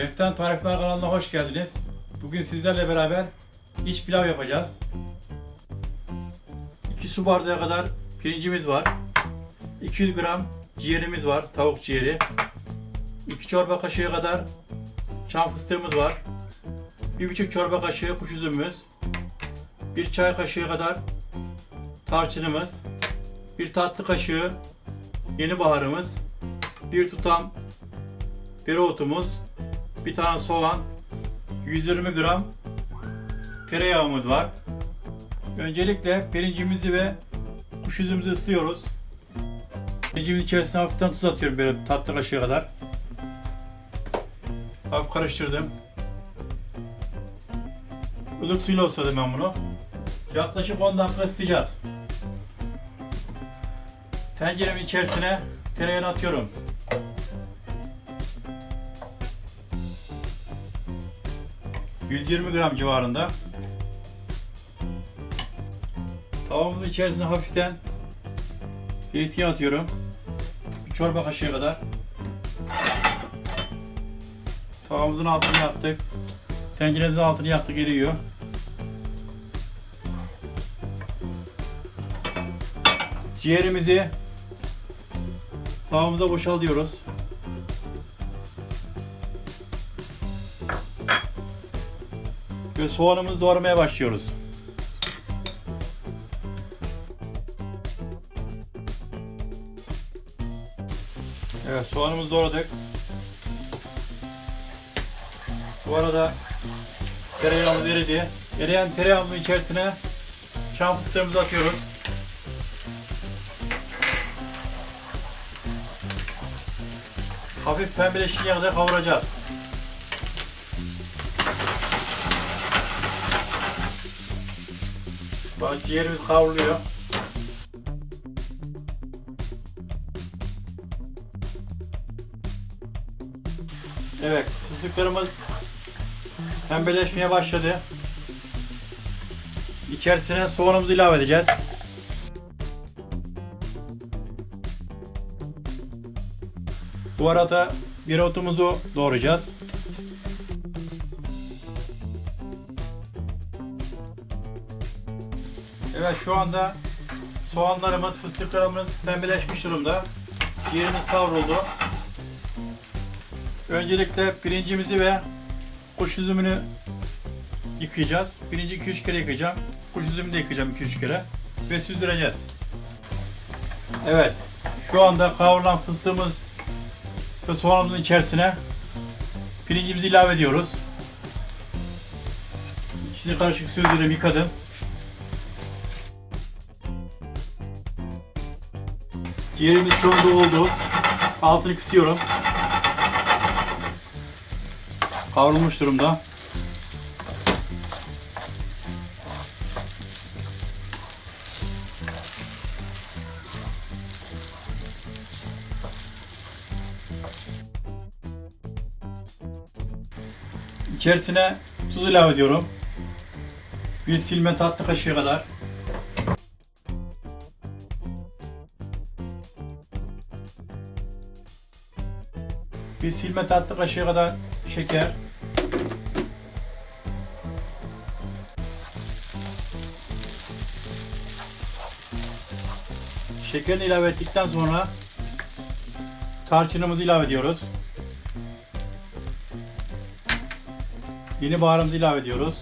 Şeften Tarifler kanalına hoş geldiniz. Bugün sizlerle beraber iç pilav yapacağız. 2 su bardağı kadar pirincimiz var. 200 gram ciğerimiz var, tavuk ciğeri. 2 çorba kaşığı kadar çam fıstığımız var. 1,5 çorba kaşığı kuş üzümümüz. 1 çay kaşığı kadar tarçınımız. 1 tatlı kaşığı yeni baharımız. 1 tutam dereotumuz, bir tane soğan, 120 gram tereyağımız var. Öncelikle pirincimizi ve kuş üzümümüzü ıslıyoruz. Pirincimizin içerisine hafiften tuz atıyorum böyle tatlı kaşığı kadar. Hafif karıştırdım. Ilık suyla ısladım ben bunu. Yaklaşık 10 dakika ısıtacağız. Tenceremin içerisine tereyağını atıyorum. ...120 gram civarında. Tavamızın içerisine hafiften... ...zeytinyağı atıyorum. Bir çorba kaşığı kadar. Tavamızın altını yaktık. Tenceremizin altını yaktık eriyor. Ciğerimizi tavamıza boşaltıyoruz. Ve soğanımızı doğramaya başlıyoruz. Evet soğanımızı doğradık. Bu arada tereyağımız eridi. Eriyen tereyağımızın içerisine çam fıstığımızı atıyoruz. Hafif pembeleşinceye kadar kavuracağız. Ciğerimiz kavruluyor. Evet, fıstıklarımız pembeleşmeye başladı. İçerisine soğanımızı ilave edeceğiz. Bu arada bir otumuzu doğrayacağız. Evet şu anda soğanlarımız, fıstıklarımız pembeleşmiş durumda. Ciğerimiz kavruldu. Öncelikle pirincimizi ve kuş üzümünü yıkayacağız. Pirinci 2-3 kere yıkayacağım. Kuş üzümünü de yıkayacağım 2-3 kere. Ve süzdüreceğiz. Evet. Şu anda kavrulan fıstığımız ve soğanımızın içerisine pirincimizi ilave ediyoruz. İçini karışık süzdürüyorum, yıkadım. Ciğerimiz şu anda oldu. Altını kısıyorum. Kavrulmuş durumda. İçerisine tuz ilave ediyorum. Bir silme tatlı kaşığı kadar. Bir silme tatlı kaşığı kadar şeker. Şekerini ilave ettikten sonra tarçınımızı ilave ediyoruz. Yeni baharatımızı ilave ediyoruz.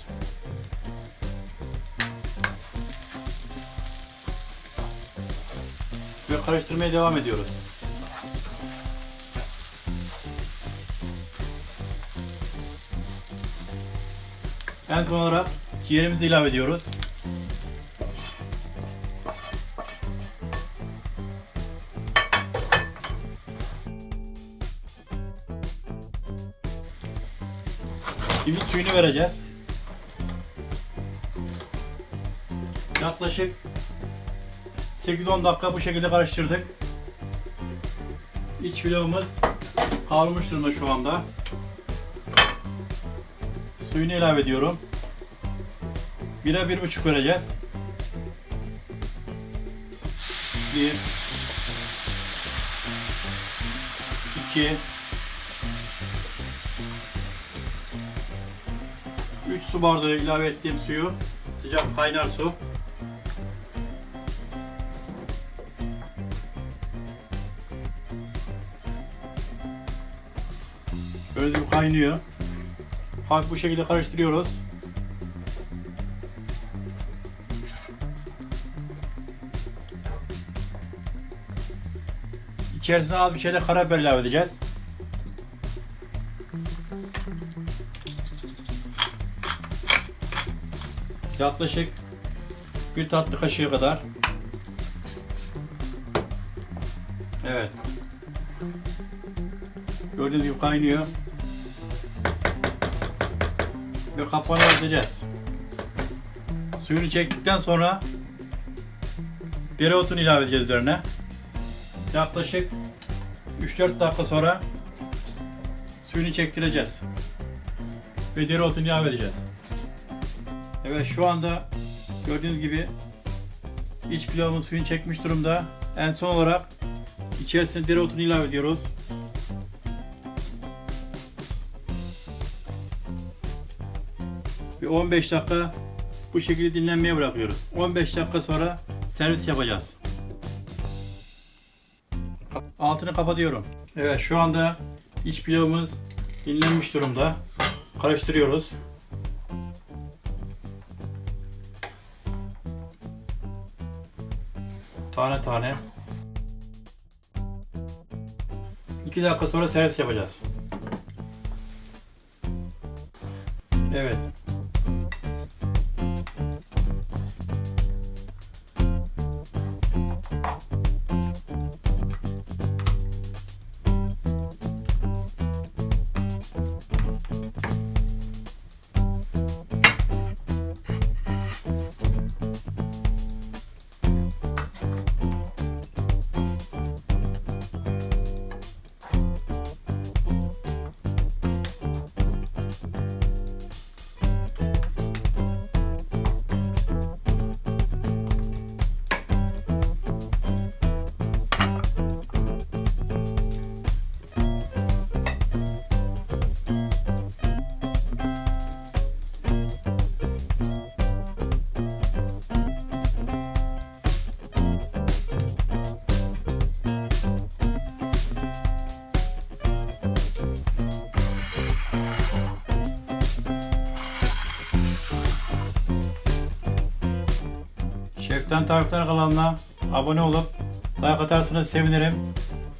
Ve karıştırmaya devam ediyoruz. En son olarak ciğerimizi ilave ediyoruz. Şimdi suyunu vereceğiz. Yaklaşık 8-10 dakika bu şekilde karıştırdık. İç pilavımız kavrulmuş durumda şu anda. Suyunu ilave ediyorum. 1'e 1,5 vereceğiz. 1 2 su bardağı ilave ettiğim suyu sıcak kaynar su. Gibi kaynıyor. Hafif bu şekilde karıştırıyoruz. İçerisine az bir şeyde karabiber ilave edeceğiz. Yaklaşık bir tatlı kaşığı kadar. Evet. Gördüğünüz gibi kaynıyor. Ve kapağını örteceğiz. Suyunu çektikten sonra dereotunu ilave edeceğiz üzerine. Yaklaşık 3-4 dakika sonra suyunu çektireceğiz. Ve dereotunu ilave edeceğiz. Evet şu anda gördüğünüz gibi iç pilavımız suyunu çekmiş durumda. En son olarak içerisine dereotunu ilave ediyoruz. Bir 15 dakika bu şekilde dinlenmeye bırakıyoruz. 15 dakika sonra servis yapacağız. Altını kapatıyorum. Evet şu anda iç pilavımız dinlenmiş durumda. Karıştırıyoruz. Tane tane. 2 dakika sonra servis yapacağız. Evet. Şeften tarifler kanalına abone olup like atarsanız sevinirim.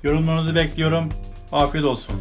Yorumlarınızı bekliyorum. Afiyet olsun.